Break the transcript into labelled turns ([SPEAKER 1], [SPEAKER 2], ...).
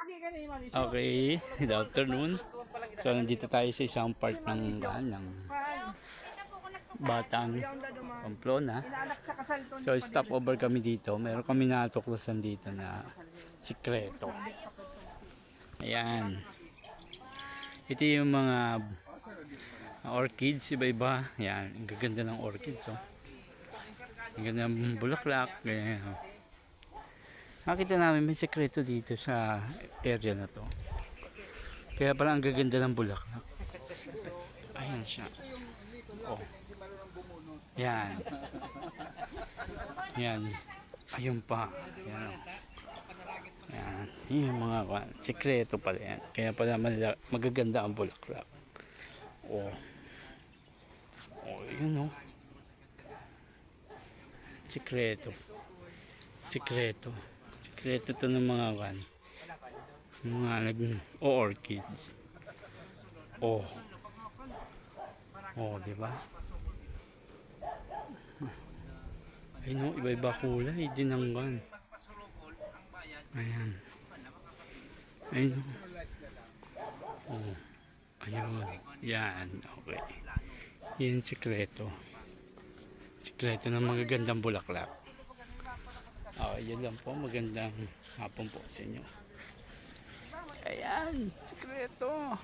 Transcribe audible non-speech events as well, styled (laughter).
[SPEAKER 1] Okay, (laughs) good afternoon. So, nandito tayo sa isang part ng, ng Batang Pamplona. So, stop over kami dito. Meron kami natuklasan dito na sikreto. Ayan. Ito yung mga orchids, iba-iba. Ayan, ang gaganda ng orchids. Oh. Ang ganda ng bulaklak. Ganyan. oh. Nakita namin may sekreto dito sa area na to. Kaya pala ang gaganda ng bulaklak. Ayan siya. Oh. Yan. Yan. Ayun pa. Yan. Yan. Yung mga kwan. Sekreto pala yan. Kaya pala magaganda ang bulaklak. Oh. Oh, yun oh. Sekreto. Sekreto. Sekreto to ng mga kan. Mga nag o orchids. Oh. Oh, di ba? Ay no, iba-iba kulay, dinanggan. Ayan. Ay no. Oh. Ayun. Yan. Okay. Yan sikreto. Sikreto ng magagandang bulaklak. Yun lang po. Magandang hapon po sa inyo. Ayan. Sikreto.